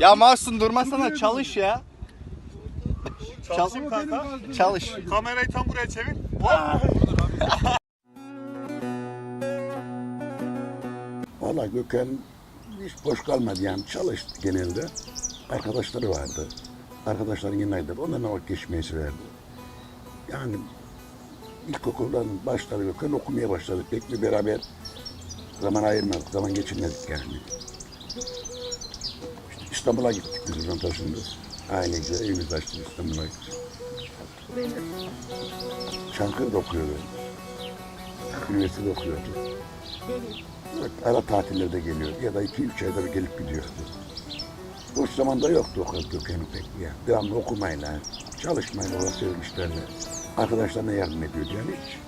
Ya Mahsun durmasana çalış ya. Çalışayım kanka. Çalış. Kamerayı tam buraya çevir. Valla Gökhan hiç boş kalmadı yani çalıştı genelde. Arkadaşları vardı. Arkadaşların yanındaydı. Onlarla vakit geçmeyi severdi. Yani ilkokuldan başladı Gökhan okumaya başladık. Pek bir beraber zaman ayırmadık, zaman geçirmedik yani. İstanbul'a gittik biz buradan taşındık. Ailece evimizi açtık İstanbul'a gittik. Çankırı'da okuyordu. Üniversitede okuyordu. Evet, ara tatillerde geliyor ya da iki üç ayda bir gelip gidiyordu. Boş zamanda yoktu okul Gökhan'ın pek ya. Devamlı okumayla, çalışmayla, uğraşıyor işlerle. Arkadaşlarına yardım ediyordu yani hiç.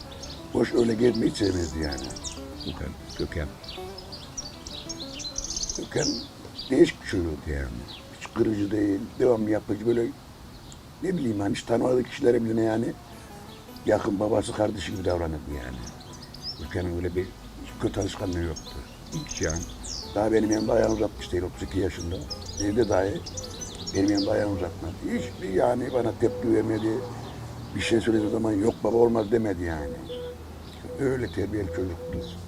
Boş öyle gezmeyi sevmezdi yani. Gökhan, Gökhan. Gökhan değişik bir çocuktu yani. Hiç kırıcı değil, devamlı yapıcı böyle ne bileyim hani hiç tanımadığı kişilere bile yani yakın babası kardeşi gibi davranırdı yani. Ülkenin öyle bir kötü alışkanlığı yoktu. Hiç yani. Daha benim yanımda ayağını uzatmış değil 32 yaşında. Evde dahi benim yanımda ayağını uzatmadı. Hiçbir yani bana tepki vermedi. Bir şey söylediği zaman yok baba olmaz demedi yani. Öyle terbiyeli çocuktu.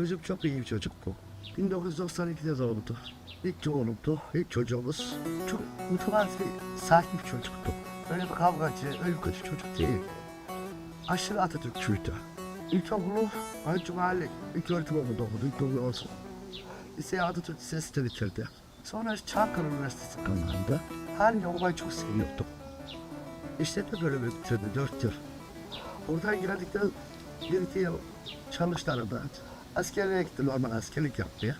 Çocuk çok iyi bir çocuktu. 1992'de doğdu. İlk oğlumdu, ilk çocuğumuz. Çok mütevazi, sakin bir çocuktu. Öyle bir kavgacı, öyle bir kötü çocuk değil. Aşırı Atatürkçüydü. İlkokulu Ayıcı Mahalle ilk öğretim okulunda okudu, ilk okulu olsun. Liseyi Atatürk Lisesi'nde bitirdi. Sonra Çankırı Üniversitesi kazandı. Haliyle okumayı çok seviyordu. İşletme bölümü bitirdi, dört yıl. Oradan geldikten bir iki yıl çalıştı arada. Askerliğe gitti, normal askerlik yapmaya.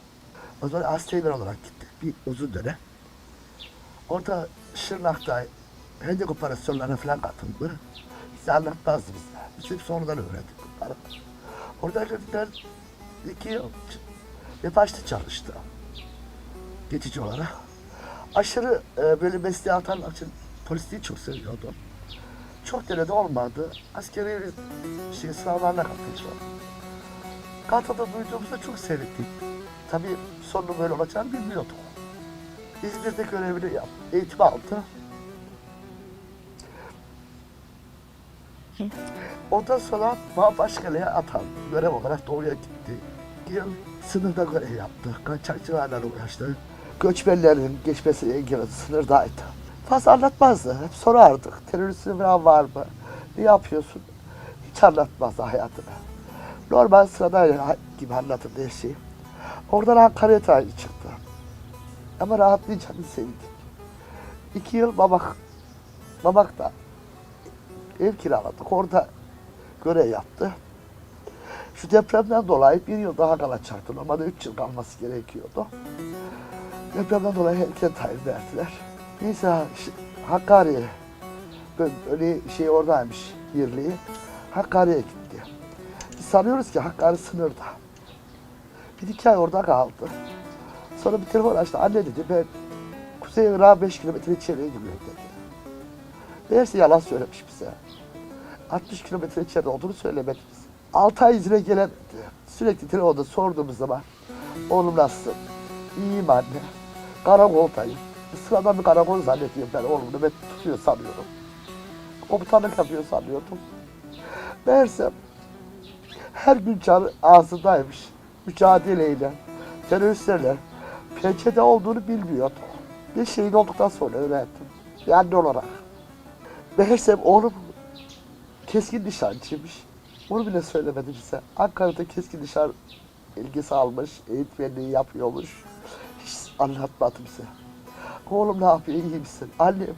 O zaman askeriler olarak gitti. Bir uzun dönem. Orada Şırnak'ta hendek operasyonlarına falan katıldı. Bize anlatmazdı bize. Biz hep sonradan öğrendik bunları. Orada geldikten iki yıl ve başta çalıştı. Geçici olarak. Aşırı e, böyle mesleğe atanmak için polisliği çok seviyordu. Çok denedi olmadı. Askeri şey, sınavlarına katıldı. Katıldı duyduğumuzda çok sevindik. Tabii sonunun böyle olacağını bilmiyorduk. İzmir'de görevini yap, eğitim aldı. Ondan sonra Bağbaşkale'ye atandı. Görev olarak doğuya gitti. Yıl sınırda görev yaptı. Kaçakçılarla uğraştı. Göçmenlerin geçmesi engelli sınırdaydı. Fazla anlatmazdı. Hep sorardık. Teröristin falan var mı? Ne yapıyorsun? Hiç anlatmazdı hayatını. Normal sıradan gibi anlatırdı her şeyi. Oradan Ankara'ya tayin çıktı. Ama rahatlayacağını sevdik. İki yıl babak, babakta ev kiraladık. Orada görev yaptı. Şu depremden dolayı bir yıl daha kalacaktı. Normalde üç yıl kalması gerekiyordu. Depremden dolayı erken tayin verdiler. Neyse Hakkari'ye böyle, öyle şey oradaymış birliği. Hakkari'ye gitti. Sanıyoruz ki Hakkari sınırda. Bir iki ay orada kaldı. Sonra bir telefon açtı. Anne dedi ben Kuzey Irak'a 5 kilometre içeriye gidiyorum dedi. Meğerse yalan söylemiş bize. 60 kilometre içeride olduğunu söylemedi bize. 6 ay izine gelemedi. Sürekli telefonda sorduğumuz zaman oğlum nasılsın? İyiyim anne. Karakoldayım. Sıradan bir karakol zannediyorum ben oğlumu. Ben tutuyor sanıyorum. Komutanlık yapıyor sanıyordum. Meğerse her gün canı ağzındaymış. Mücadeleyle, teröristlerle pençede olduğunu bilmiyordum. Bir şehit olduktan sonra öğrendim. Bir anne olarak. Meğersem oğlum keskin nişancıymış. Onu bile söylemedi bize. Ankara'da keskin nişan ilgisi almış, eğitmenliği yapıyormuş. Hiç anlatmadım size. Oğlum ne yapıyor, iyi misin? Annem,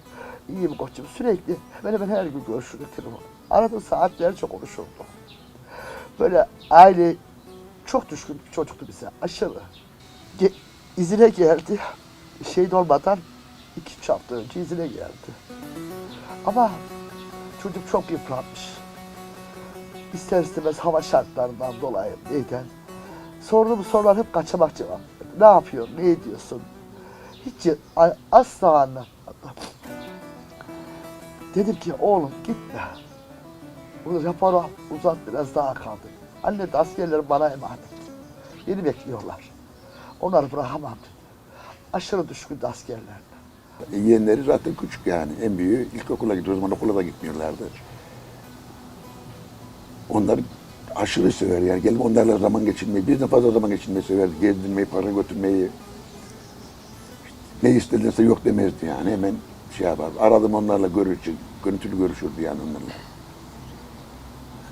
iyiyim koçum. Sürekli hemen hemen her gün görüşürdük telefon. Arada saatlerce konuşurduk. Böyle aile çok düşkün bir çocuktu bize, aşırı. Ge- izine geldi, şey olmadan iki üç hafta önce izine geldi. Ama çocuk çok yıpranmış. İster istemez hava şartlarından dolayı neyden. Sorduğum sorular hep kaçamak cevap. Ne yapıyorsun, ne ediyorsun? Hiç asla anlatmadı. Dedim ki oğlum gitme. Bunu raporu uzat biraz daha kaldı. Anne de askerlerim bana emanet. Beni bekliyorlar. Onları bırakamam. Aşırı düşkündü askerlerine. E, Yeğenleri zaten küçük yani. En büyüğü ilkokula gidiyor. O zaman okula da gitmiyorlardı. Onlar aşırı sever yani. Gelip onlarla zaman geçirmeyi, birden fazla zaman geçirmeyi severdi. Gezdirmeyi, para götürmeyi. Ne istedilerse yok demezdi yani. Hemen şey yapardı. Aradım onlarla görüşür, görüntülü görüşürdü yani onlarla.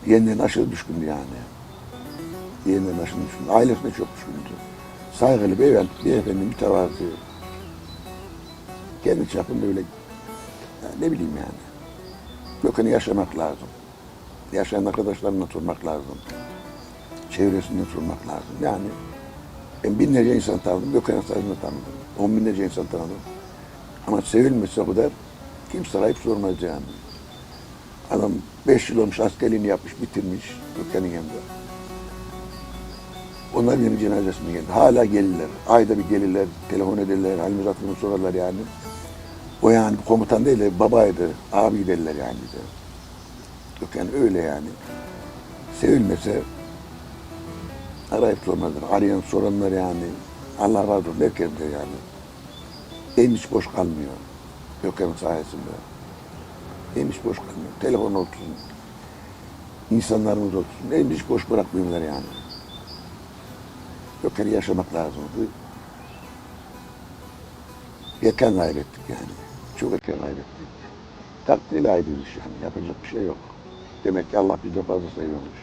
Yeğenlerine aşırı düşkündü yani. Yeğenlerine aşırı düşkündü. Ailesine çok düşkündü. Saygılı, beyefendi, beyefendi mütevazı. Kendi çapında öyle ya ne bileyim yani. Gökhan'ı yaşamak lazım. Yaşayan arkadaşlarına sormak lazım. Çevresinden sormak lazım. Yani ben binlerce insan tanıdım, Gökhan'ı sayesinde tanıdım. On binlerce insan tanıdım. Ama sevilmese o kadar kimse arayıp sormaz yani. Adam beş yıl olmuş askerliğini yapmış, bitirmiş Gökhan'ın yanında. Onlar benim cenazesime geldi. Hala gelirler. Ayda bir gelirler, telefon ederler, halimiz hatırımı sorarlar yani. O yani komutan değil de babaydı, abi derler yani de. Yok yani öyle yani. Sevilmese arayıp sormazlar. Arayan soranlar yani. Allah razı olsun herkes de yani. Elim hiç boş kalmıyor. Gökhan'ın sayesinde. Hiç boş kalmıyor. Telefon olsun. insanlarımız. Elim hiç boş bırakmıyorlar yani. Gökhan'ı yaşamak lazımdı. Erken kaybettik yani. Çok erken kaybettik. Takdir ayrıyız yani. Yapacak bir şey yok. Demek ki Allah bizden fazla seviyormuş.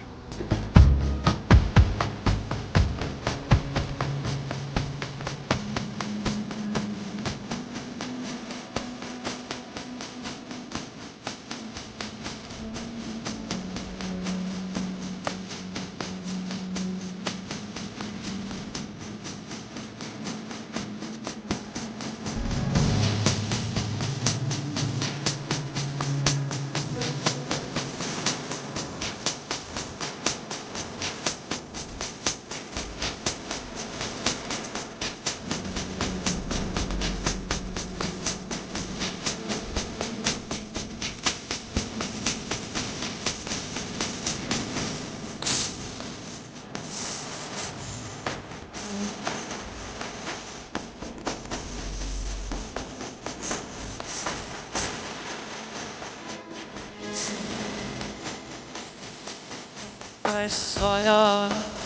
Messiah.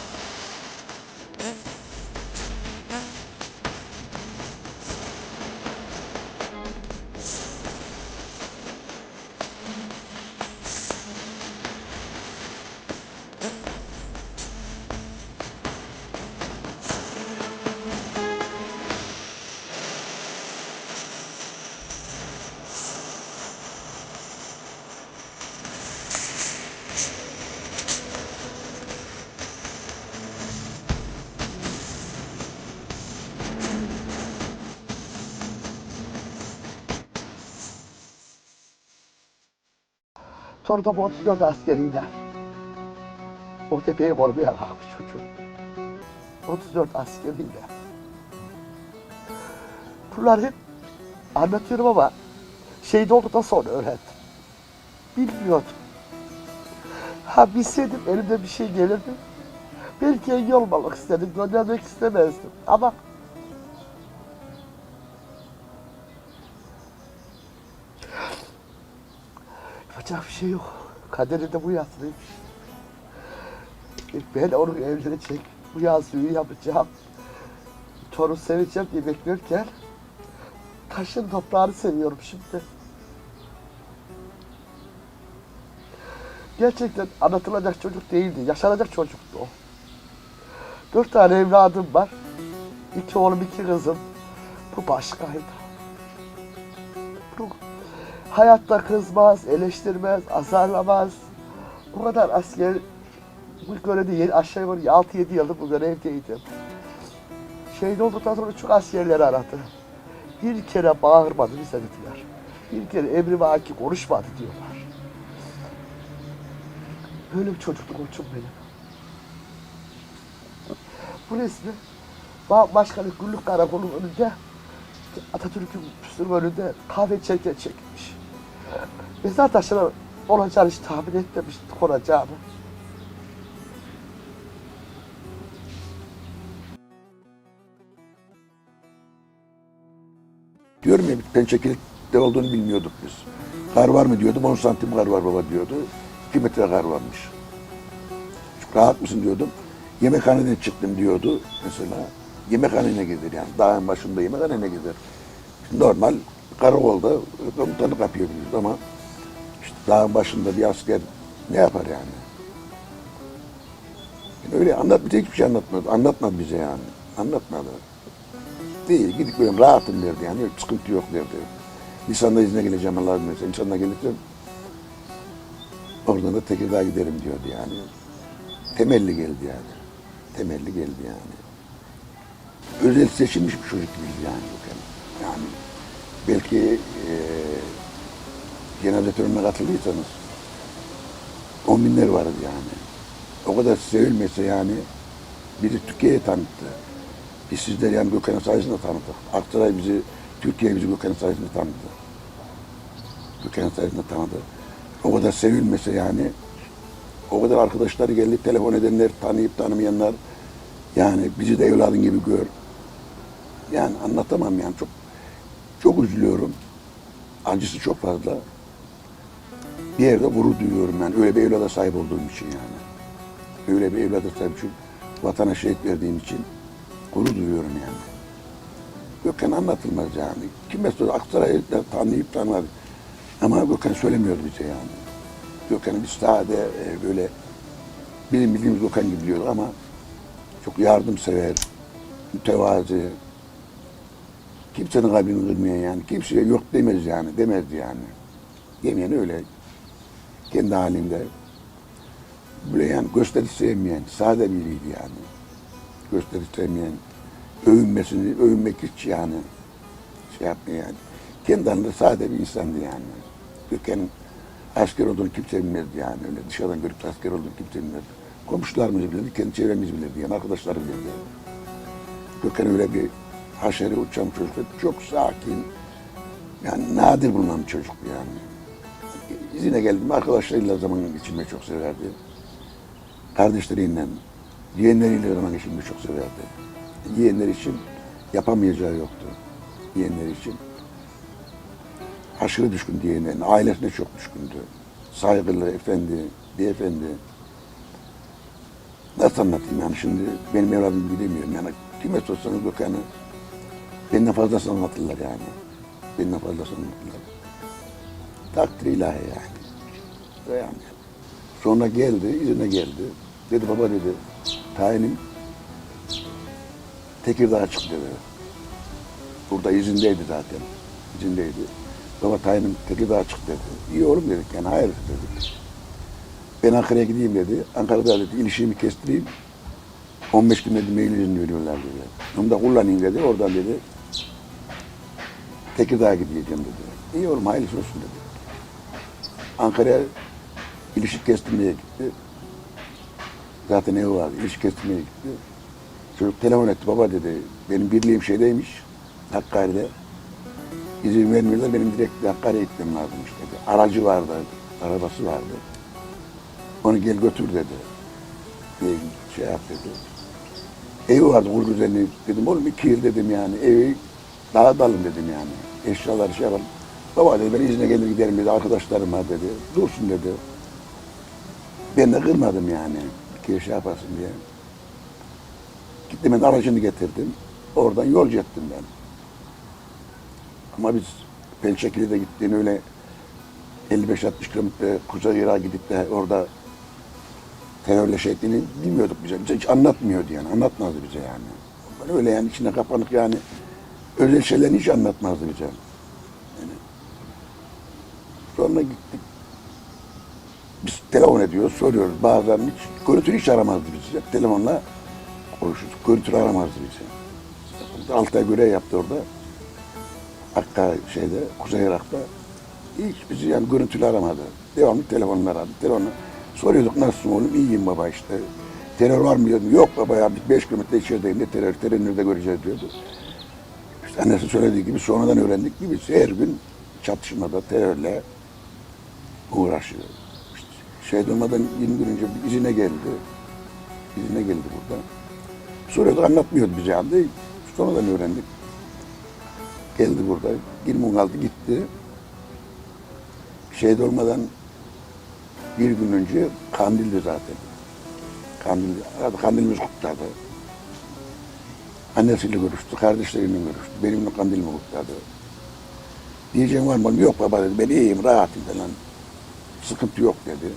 Sonra da bu 34 askeriyle o tepeyi korumaya kalkmış çocuğum. 34 askeriyle. Bunlar hep anlatıyorum ama şehit olduktan sonra öğrendim. Bilmiyordum. Ha bilseydim elimde bir şey gelirdi. Belki engel olmamak istedim, göndermek istemezdim. Ama Yapacak bir şey yok. Kaderinde bu yazılıymış. Ben onu evlenecek, bu yazıyı yapacağım. Torun seveceğim diye beklerken taşın toprağını seviyorum şimdi. Gerçekten anlatılacak çocuk değildi, yaşanacak çocuktu o. Dört tane evladım var. İki oğlum, iki kızım. Bu başkaydı. Bu hayatta kızmaz, eleştirmez, azarlamaz. Bu kadar asker bu görevde yeni aşağı yukarı 6-7 yıldır bu görevdeydim. Şehit olduktan sonra çok askerleri aradı. Bir kere bağırmadı bize dediler. Bir kere emri vaki konuşmadı diyorlar. Böyle bir çocuktu koçum benim. Bu resmi Ba- Başkanlık Güllük Karakolu'nun önünde Atatürk'ün püstürüm önünde kahve içerken Mezar taşına olacağını hiç tahmin etmemiştik olacağını. Diyorum ya pençekilikte olduğunu bilmiyorduk biz. Kar var mı diyordum 10 santim kar var baba diyordu. 2 metre kar varmış. Rahat mısın diyordum. Yemekhaneden çıktım diyordu mesela. Yemekhanene gider yani. Dağın başında yemekhanene gider. Normal karakolda komutanı kapıyor biliyoruz ama işte dağın başında bir asker ne yapar yani? yani öyle anlat bize hiçbir şey anlatmadı. Anlatmadı bize yani. Anlatmadı. Değil, gidip böyle rahatım derdi yani. Sıkıntı yok derdi. Nisan'da izne geleceğim Allah izniyle. Nisan'da gelirsem oradan da Tekirdağ'a giderim diyordu yani. Temelli geldi yani. Temelli geldi yani. Özel seçilmiş bir çocuk değil yani. Yani belki eee cenaze törenine katıldıysanız on binler vardı yani. O kadar sevilmese yani bizi Türkiye'ye tanıttı. Biz sizleri yani Gökhan'ın sayesinde tanıdık. Aksaray bizi, Türkiye bizi Gökhan'ın sayesinde tanıdı. Gökhan'ın sayesinde tanıdı. O kadar sevilmese yani, o kadar arkadaşları geldi, telefon edenler, tanıyıp tanımayanlar, yani bizi de evladın gibi gör. Yani anlatamam yani çok çok üzülüyorum. Acısı çok fazla. Bir yerde gurur duyuyorum yani öyle bir evlada sahip olduğum için yani. Öyle bir evlada sahip için, vatana şehit verdiğim için gurur duyuyorum yani. Gökhan anlatılmaz yani. Kime sor, Aksaray'ı da tanıyıp tanımadı. Ama Gökhan söylemiyor bize yani. Gökhan'ı biz sade e, böyle bizim bildiğimiz Gökhan gibi biliyoruz ama çok yardımsever, mütevazi, kimsenin kalbini kırmayan yani. Kimseye yok demez yani, demezdi yani. Yemeyen öyle kendi halinde böyle yani gösteri sevmeyen, sade biriydi yani gösteri sevmeyen, övünmesini, övünmek hiç yani şey yapmıyor yani. Kendi halinde sade bir insandı yani. Gökhan'ın asker olduğunu kimse bilmezdi yani. Öyle dışarıdan görüp asker olduğunu kimse bilmezdi. Komşularımız bilirdi, kendi çevremiz bilirdi yani. Arkadaşlar bilirdi. Gökhan öyle bir haşeri uçan bir çocuk. Çok sakin. Yani nadir bulunan bir çocuk yani. İzine geldim. Arkadaşlarıyla zaman geçirmeyi çok severdi. Kardeşleriyle, Yeğenleriyle zaman geçirmeyi çok severdi. Yeğenler için yapamayacağı yoktu. Yeğenler için. Aşırı düşkün yeğenlerine. Ailesine çok düşkündü. Saygılı, efendi, beyefendi. Nasıl anlatayım yani şimdi benim evladım gibi demiyorum yani. Kime sorsanız Gökhan'ı benden fazlasını anlatırlar yani. Benden fazlasını anlatırlar. Takdir ilahi yani. Yani. Sonra geldi, izine geldi. Dedi baba dedi, tayinim Tekirdağ'a çık dedi. Burada izindeydi zaten. İzindeydi. Baba tayinim Tekirdağ'a çık dedi. İyi oğlum dedik yani hayır dedik. Ben Ankara'ya gideyim dedi. Ankara'da dedi ilişiğimi kestireyim. 15 gün dedi mail izin veriyorlar dedi. Onu da kullanayım dedi. Oradan dedi Tekirdağ'a gideceğim dedi. İyi oğlum hayırlısı olsun dedi. Ankara'ya ilişik kestirmeye gitti. Zaten evi vardı. İlişki kestirmeye gitti. Çocuk telefon etti. Baba dedi. Benim birliğim şeydeymiş. Hakkari'de. İzin vermiyorlar. Benim direkt Hakkari'ye gitmem lazımmış dedi. Aracı vardı. Arabası vardı. Onu gel götür dedi. Bir şey yap dedi. Evi vardı Gurguzel'in. Dedim oğlum iki yıl dedim yani. Evi dağıtalım dedim yani. Eşyaları şey yapalım. Baba dedi ben izne gelir giderim dedi. Arkadaşlarım var dedi. Dursun dedi. Ben de kırmadım yani. Bir şey yapasın diye. Gittim ben aracını getirdim. Oradan yolcu ettim ben. Ama biz Pençekili'de gittiğini öyle 55-60 kilometre Kuzey Irak'a gidip de orada terörle şey ettiğini bilmiyorduk bize. Bize hiç anlatmıyordu yani. Anlatmazdı bize yani. Öyle yani içine kapanık yani özel şeylerini hiç anlatmazdı bize. Yani. Sonra gittik. Biz telefon ediyoruz, soruyoruz. Bazen hiç, görüntülü hiç aramazdı bizi. Telefonla konuşurduk. Görüntülü aramazdı bizi. Altı ay görev yaptı orada. Akka şeyde, Kuzey Irak'ta. Hiç bizi yani görüntülü aramadı. Devamlı telefonla aradı. Telefonla soruyorduk nasılsın oğlum? İyiyim baba işte. Terör var mı diyordum. Yok baba ya biz beş kilometre içerideyim de terör, terörü nerede göreceğiz diyordu. İşte annesi söylediği gibi sonradan öğrendik ki biz her gün çatışmada terörle uğraşıyor. İşte şey olmadan 20 gün önce izine geldi. İzine geldi burada. Soruyorduk anlatmıyordu bize halde. Sonradan öğrendik. Geldi burada. 20 gün kaldı gitti. Şeyde olmadan bir gün önce kandildi zaten. Kandil, kandilimiz kutladı. Annesiyle görüştü, kardeşleriyle görüştü. Benimle kandilimi kutladı. Diyeceğim var mı? Yok baba dedi. Ben iyiyim, rahatım falan. Sıkıntı yok dedi.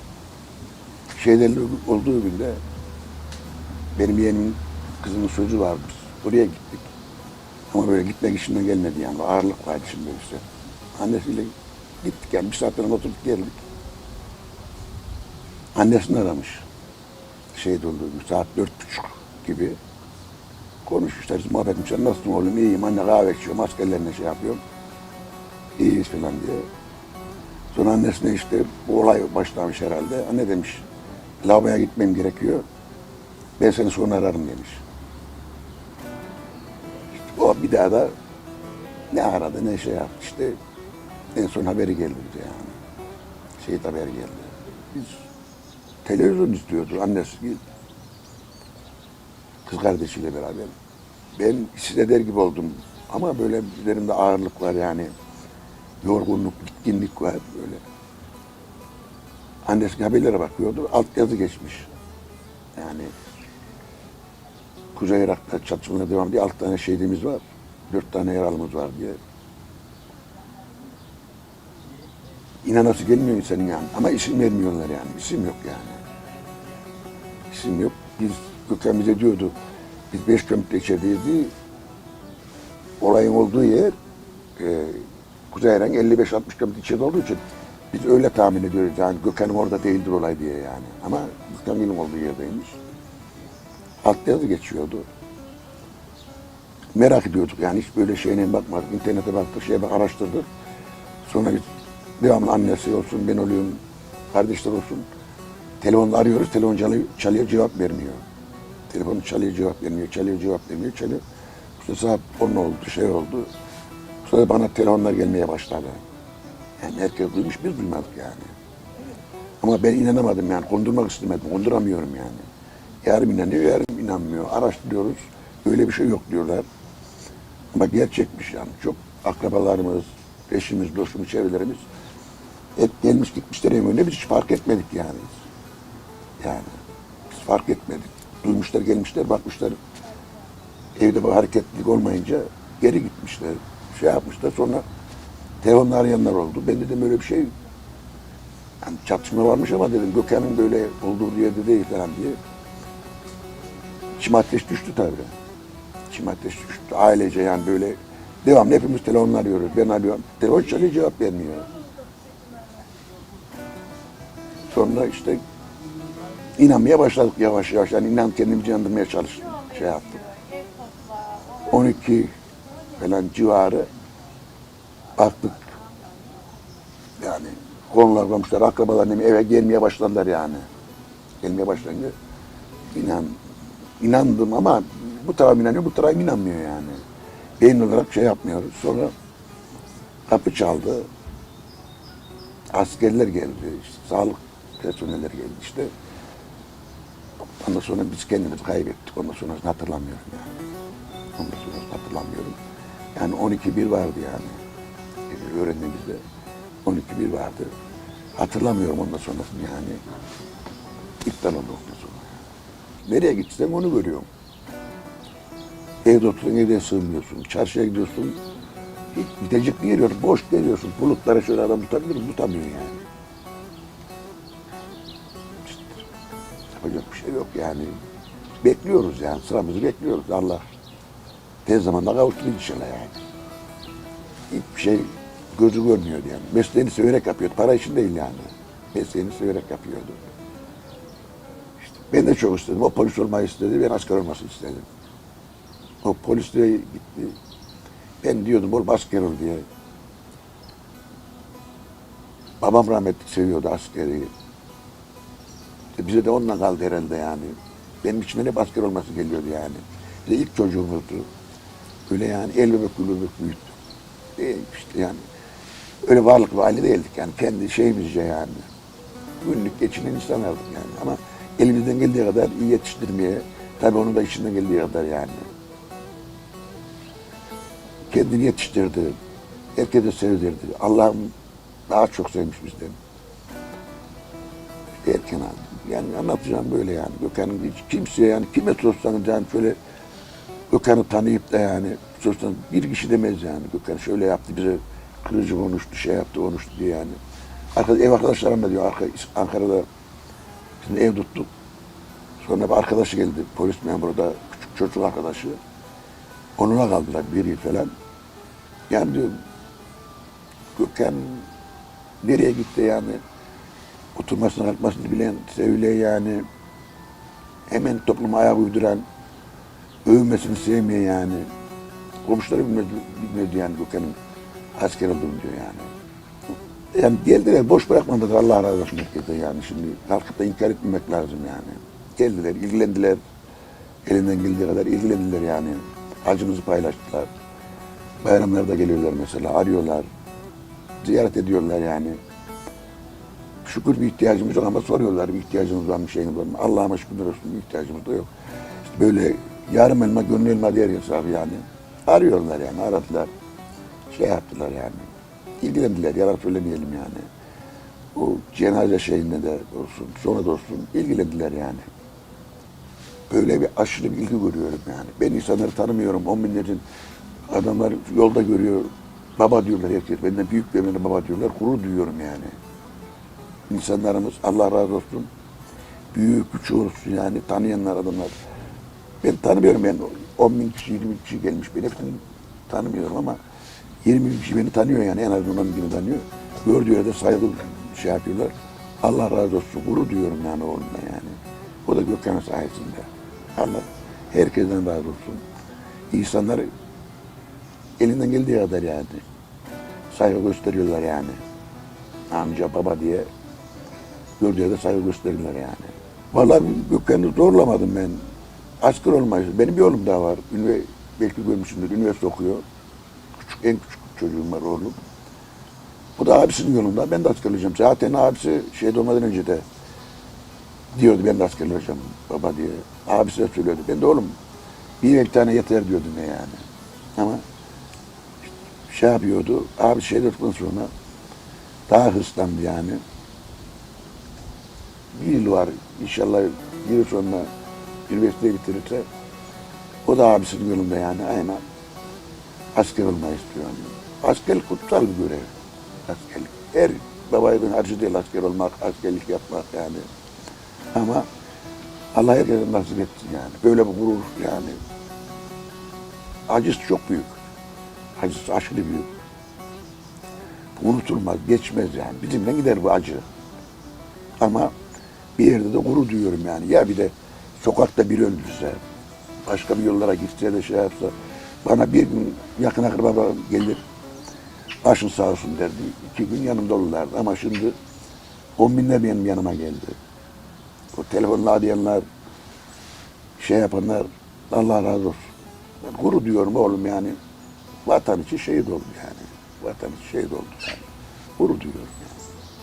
Şeylerle olduğu günde benim yeğenimin kızının sözü vardı. Biz oraya gittik. Ama böyle gitmek işinden gelmedi yani. Ağırlık vardı şimdi işte. Annesiyle gittik yani. Bir saatten oturduk geldik. Annesini aramış. Şey doldu, saat dört buçuk gibi. Konuşmuşlar, biz muhabbet etmişler. Nasılsın oğlum? İyiyim. Anne kahve içiyorum. Askerlerine şey yapıyorum. İyiyiz falan diye. Sonra annesine işte bu olay başlamış herhalde. Anne demiş, lavaboya gitmem gerekiyor. Ben seni sonra ararım demiş. İşte o bir daha da ne aradı ne şey yaptı işte. En son haberi geldi bize yani. Şehit haberi geldi. Biz televizyon izliyordu annesi kız kardeşiyle beraber. Ben hisseder gibi oldum. Ama böyle üzerimde ağırlık var yani. Yorgunluk, bitkinlik var böyle. Annesi haberlere bakıyordu. Alt yazı geçmiş. Yani Kuzey Irak'ta çatışmalara devam diye altı tane şehidimiz var. Dört tane yaralımız var diye. İnanası gelmiyor insanın yani. Ama isim vermiyorlar yani. İsim yok yani. İsim yok. Biz Gökhan bize diyordu. Biz beş kilometre içerideyiz diye. Olayın olduğu yer e, Kuzey Irak 55-60 kilometre içeride olduğu için biz öyle tahmin ediyoruz. Yani Gökhan'ın orada değildir olay diye yani. Ama Gökhan'ın olduğu yerdeymiş. Alt yazı geçiyordu. Merak ediyorduk yani hiç böyle şeyine bakmadık. İnternete baktık, şeye bak araştırdık. Sonra biz devamlı annesi olsun, ben oluyorum, kardeşler olsun. Telefonla arıyoruz, telefon çalıyor cevap vermiyor. Telefonu çalıyor, cevap vermiyor, çalıyor, cevap vermiyor, çalıyor. İşte saat 10 oldu, şey oldu. Sonra bana telefonlar gelmeye başladı. Yani herkes duymuş, biz duymadık yani. Ama ben inanamadım yani, kondurmak istemedim, konduramıyorum yani. Yarım inanıyor, yarım inanmıyor. Araştırıyoruz, öyle bir şey yok diyorlar. Ama gerçekmiş yani. Çok akrabalarımız, eşimiz, dostumuz, çevrelerimiz hep gelmiş gitmişler evine biz hiç fark etmedik yani. Yani biz fark etmedik. Duymuşlar gelmişler bakmışlar evde bu hareketlilik olmayınca geri gitmişler. Şey yapmışlar sonra telefonla arayanlar oldu. Ben dedim öyle bir şey yani çatışma varmış ama dedim Gökhan'ın böyle olduğu yerde değil falan diye. İçime ateş düştü tabii. İçime ateş düştü. Ailece yani böyle devamlı hepimiz telefonla arıyoruz. Ben arıyorum. Telefon çalıyor cevap vermiyor. Sonra işte inanmaya başladık yavaş yavaş. Yani inan kendimizi inandırmaya çalıştım. Şey yaptım. 12 falan civarı baktık. Yani konular komşular, akrabalar eve gelmeye başladılar yani. Gelmeye başlayınca inan, inandım ama bu taraf inanıyor, bu taraf inanmıyor yani. Beyin olarak şey yapmıyoruz. Sonra kapı çaldı. Askerler geldi, işte, sağlık personeller geldi işte. Ondan sonra biz kendimizi kaybettik. Ondan sonra hatırlamıyorum yani. Ondan sonra hatırlamıyorum. Yani 12 bir vardı yani. Ee, Öğrendiğimizde 12 bir vardı. Hatırlamıyorum ondan sonrasını yani. İptal oldu ondan sonra. Nereye gitsen onu görüyorum. Evde oturuyorsun, evde sığmıyorsun. Çarşıya gidiyorsun. Hiç gidecek bir yer yok. Boş geliyorsun. Bulutlara şöyle adam tutabilir mi? Tutamıyor yani. Yapacak bir şey yok yani. Bekliyoruz yani. Sıramızı bekliyoruz. Allah tez zamanda kavuşturur inşallah yani. hiçbir şey gözü görmüyordu yani. Mesleğini severek yapıyordu. Para için değil yani. Mesleğini severek yapıyordu. İşte ben de çok istedim. O polis olmayı istedi. Ben asker olmasını istedim. O polisliğe gitti. Ben diyordum oğlum asker ol diye. Babam rahmetli seviyordu askeri. İşte bize de onunla kaldı herhalde yani. Benim içimden hep asker olması geliyordu yani. Bir de ilk çocuğumuzdu. Öyle yani el bebek gül bebek büyüttü. E işte yani öyle varlıklı aile değildik yani. Kendi şeyimizce yani. Günlük geçinen insanlardık yani. Ama elimizden geldiği kadar iyi yetiştirmeye, tabii onun da içinden geldiği kadar yani. Kendini yetiştirdi. Herkese sevdirdi. Allah'ım daha çok sevmiş bizden. Erken aldım. Yani anlatacağım böyle yani. Gökhan'ın hiç kimseye yani kime sorsanız yani şöyle Gökhan'ı tanıyıp da yani sorsanız bir kişi demez yani. Gökhan şöyle yaptı bize kırıcı konuştu, şey yaptı, konuştu diye yani. Arkadaş, ev arkadaşlarım da diyor Ankara'da şimdi ev tuttuk. Sonra bir arkadaşı geldi, polis memuru da küçük çocuk arkadaşı. Onunla kaldılar bir yıl falan. Yani diyor Gökhan nereye gitti yani? Oturmasını kalkmasını bilen, sevilen yani. Hemen topluma ayak uyduran, övmesini sevmeyen yani. Komşuları bilmedi, bilmedi yani Gökhan'ın asker olduğunu diyor yani. Yani geldiler, boş bırakmadılar Allah razı olsun herkese yani. Şimdi kalkıp da inkar etmemek lazım yani. Geldiler, ilgilendiler. Elinden geldiği kadar ilgilendiler yani. Acımızı paylaştılar. Bayramlarda geliyorlar mesela, arıyorlar. Ziyaret ediyorlar yani. Şükür bir ihtiyacımız yok ama soruyorlar bir ihtiyacınız var mı, şeyiniz var mı? Allah'ıma şükürler olsun bir ihtiyacımız da yok. İşte böyle yarım elma, gönül elma diğer hesabı yani. Arıyorlar yani, aradılar. Şey yaptılar yani. İlgilendiler, yalan söylemeyelim yani. O cenaze şeyinde de olsun, sonra da olsun ilgilendiler yani. Böyle bir aşırı bir ilgi görüyorum yani. Ben insanları tanımıyorum, on binlerin adamlar yolda görüyor. Baba diyorlar herkes. Benden büyük bir bana baba diyorlar. Gurur duyuyorum yani. İnsanlarımız Allah razı olsun. Büyük küçük olsun yani tanıyanlar adamlar. Ben tanımıyorum ben 10 bin kişi 20 bin kişi gelmiş. Ben hepsini tanımıyorum ama 20 bin kişi beni tanıyor yani en azından 10 bin tanıyor. Gördüğü yerde saygı şey yapıyorlar. Allah razı olsun. Gurur duyuyorum yani oğlumla yani. O da Gökhan'ın sayesinde. Allah herkesten razı olsun. İnsanlar elinden geldiği kadar yani. Saygı gösteriyorlar yani. Amca, baba diye gördüğü yerde saygı gösterirler yani. Vallahi Gökhan'ı zorlamadım ben. Asker olmayız. Benim bir oğlum daha var. Ünivers belki görmüşsündür. Üniversite okuyor. Küçük, en küçük çocuğum var oğlum. O da abisinin yolunda. Ben de asker olacağım. Zaten abisi şey olmadan önce de diyordu ben de asker olacağım baba diye. Abisi de söylüyordu. Ben de oğlum bir iki tane yeter diyordum ya yani. Ama şey yapıyordu. Abi şey dedikten sonra daha hırslandı yani. Bir yıl var. İnşallah bir yıl sonra üniversiteyi bitirirse o da abisinin yolunda yani aynen asker olmayı istiyor. Askerlik kutsal bir görev. Askerlik. Her babaydın harcı değil asker olmak, askerlik yapmak yani. Ama Allah herkese nasip etsin yani. Böyle bir gurur yani. Acısı çok büyük. Acısı aşırı büyük. Unutulmaz, geçmez yani. Bizimle gider bu acı. Ama bir yerde de gurur duyuyorum yani. Ya bir de sokakta biri öldürse, başka bir yollara gitse de şey yapsa, bana bir gün yakın akraba gelir, başın sağ olsun derdi. İki gün yanımda olurlardı ama şimdi on binler benim yanıma geldi. O telefonla arayanlar, şey yapanlar, Allah razı olsun. Ben gurur duyuyorum oğlum yani. Vatan için şehit oldu yani. Vatan için şehit oldu yani. Gurur duyuyorum yani.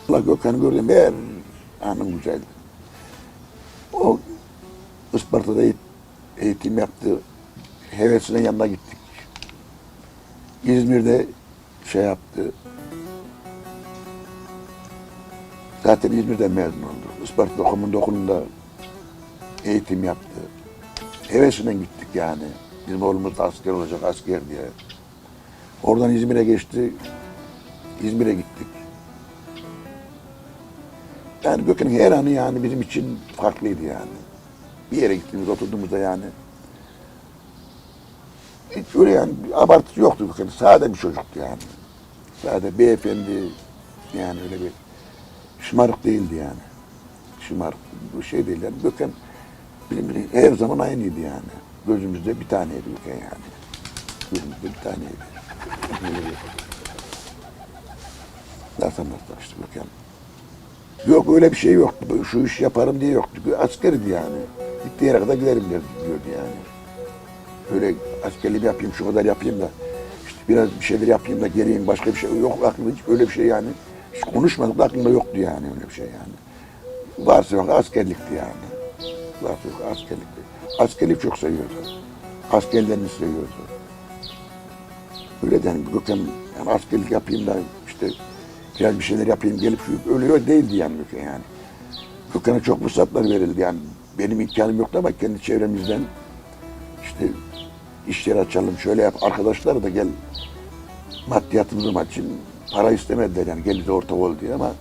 Allah Gökhan'ı gördüm her anım güzeldi. O Isparta'da eğit- eğitim yaptı. Hevesine yanına gittik. İzmir'de şey yaptı. Zaten İzmir'den mezun oldu. Isparta Komando Okulu'nda eğitim yaptı. Hevesinden gittik yani. Bizim oğlumuz da asker olacak, asker diye. Oradan İzmir'e geçti. İzmir'e gittik. Yani Gökhan'ın her anı yani bizim için farklıydı yani. Bir yere gittiğimiz, oturduğumuzda yani. Hiç öyle yani bir abartısı yoktu Gökhan'ın. Sade bir çocuktu yani. Sadece beyefendi yani öyle bir şımarık değildi yani. Şımarık bu şey değil yani. Gökhan bizim her zaman aynıydı yani. Gözümüzde bir taneydi Gökhan yani. Gözümüzde bir taneydi. Öyle bir- nasıl işte Gökhan. Yok öyle bir şey yoktu. Şu iş yaparım diye yoktu. Askerdi yani. Gittiği yere kadar giderim diyordu yani. Öyle askerliğimi yapayım, şu kadar yapayım da işte biraz bir şeyler yapayım da geleyim başka bir şey yok aklımda hiç öyle bir şey yani. Hiç konuşmadık da aklımda yoktu yani öyle bir şey yani. Varsa yok askerlikti yani. Varsa yok askerlikti. Askerlik çok seviyordu. Askerlerini seviyordu. Öyle yani yani askerlik yapayım da işte biraz bir şeyler yapayım gelip şu ölüyor değildi yani Gökhan yani. Gökhan'a çok fırsatlar verildi yani. Benim imkanım yoktu ama kendi çevremizden işte iş yeri açalım şöyle yap. Arkadaşlar da gel maddiyatımızı için para istemediler yani gel bize ortak ol diye ama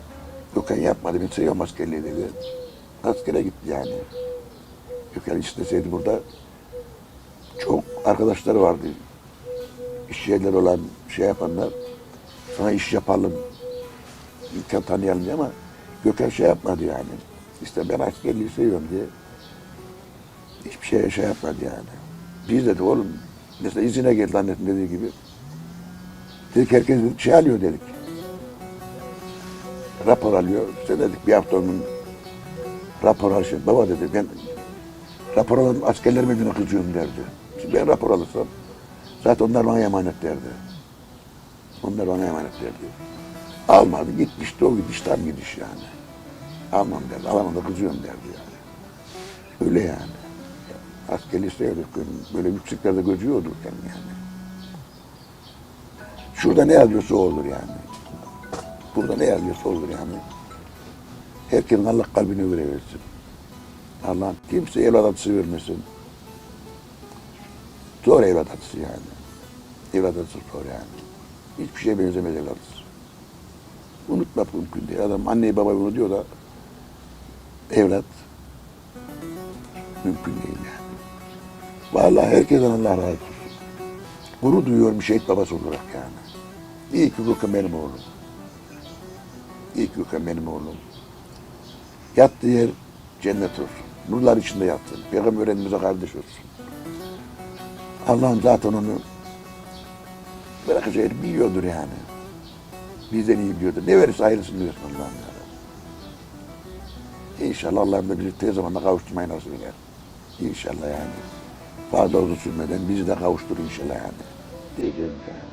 Gökhan yapmadı. Ben seviyorum askerliği dedi. Askere gitti yani. Gökhan isteseydi burada çok arkadaşları vardı. İş yerleri olan şey yapanlar sana iş yapalım imkan tanıyalım diye ama Gökhan şey yapmadı yani. İşte ben askerliği seviyorum diye hiçbir şeye şey yapmadı yani. Biz dedi oğlum mesela izine geldi annetin dediği gibi. Dedik herkes dedik, şey alıyor dedik. Rapor alıyor. İşte dedik bir hafta onun rapor alıyor. Baba dedi ben rapor alan askerlerime kızıyorum derdi. Şimdi ben rapor alırsam zaten onlar bana emanet derdi. Onlar bana emanet derdi. Almadı gitmişti o gidiş tam gidiş yani. Almam derdi. Alamam da kızıyorum derdi yani. Öyle yani. Askerliği seviyorduk. Böyle yükseklerde gözüyorduk yani. Şurada ne yazıyorsa olur yani. Burada ne yazıyorsa olur yani. Herkesin Allah kalbine göre versin. Allah kimse evlat atısı vermesin. Zor evlat atısı yani. Evlat atısı zor yani. Hiçbir şeye benzemez evlat atısı. Unutmak mümkün değil. Adam anneyi babayı unutuyor da evlat mümkün değil yani. Vallahi herkesten Allah razı olsun. Gurur duyuyorum şehit babası olarak yani. İyi ki Gökhan benim oğlum. İyi ki Gökhan benim oğlum. Yattığı yer cennet olsun. Nurlar içinde yatsın. Peygamber Efendimiz'e kardeş olsun. Allah'ım zaten onu bırakacağı yeri biliyordur yani. Bizden iyi biliyordur. Ne verirse hayırlısını versin Allah'ım yarabbim. İnşallah Allah'ım da bizi tez zamanda kavuşturmayı nasip eder. İnşallah yani. Fazla uzun sürmeden bizi de kavuştur inşallah yani. Diyeceğim yani.